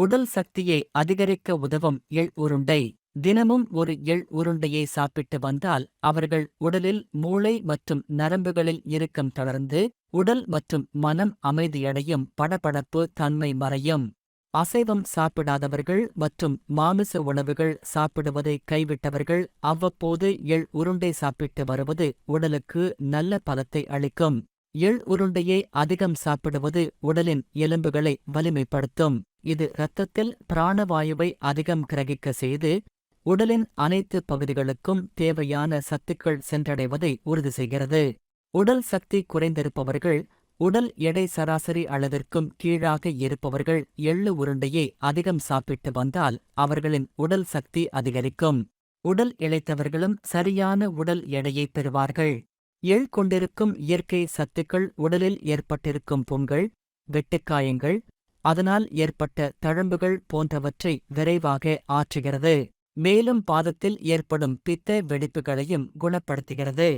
உடல் சக்தியை அதிகரிக்க உதவும் எள் உருண்டை. தினமும் ஒரு எள் உருண்டையை சாப்பிட்டு வந்தால் அவர்கள் உடலில் மூளை மற்றும் நரம்புகளில் இறுக்கம் தளர்ந்து உடல் மற்றும் மனம் அமைதியடையும் படபடப்பு தன்மை மறையும். அசைவம் சாப்பிடாதவர்கள் மற்றும் மாமிச உணவுகள் சாப்பிடுவதை கைவிட்டவர்கள் அவ்வப்போது எள் உருண்டை சாப்பிட்டு வருவது உடலுக்கு நல்ல பலத்தை அளிக்கும். எள் உருண்டையை அதிகம் சாப்பிடுவது உடலின் எலும்புகளை வலிமைப்படுத்தும். இது இரத்தத்தில் பிராணவாயுவை அதிகம் கிரகிக்க செய்து உடலின் அனைத்து பகுதிகளுக்கும் தேவையான சத்துக்கள் சென்றடைவதை உறுதி செய்கிறது. உடல் சக்தி குறைந்திருப்பவர்கள் உடல் எடை சராசரி அளவிற்கும் கீழாக இருப்பவர்கள் எள்ளு உருண்டையை அதிகம் சாப்பிட்டு வந்தால் அவர்களின் உடல் சக்தி அதிகரிக்கும். உடல் இழைத்தவர்களும் சரியான உடல் எடையை பெறுவார்கள். எள் கொண்டிருக்கும் இயற்கை சத்துக்கள் உடலில் ஏற்பட்டிருக்கும் புண்கள் வெட்டுக்காயங்கள் அதனால் ஏற்பட்ட தழும்புகள் போன்றவற்றை விரைவாக ஆற்றுகிறது. மேலும் பாதத்தில் ஏற்படும் பித்த வெடிப்புகளையும் குணப்படுத்துகிறது.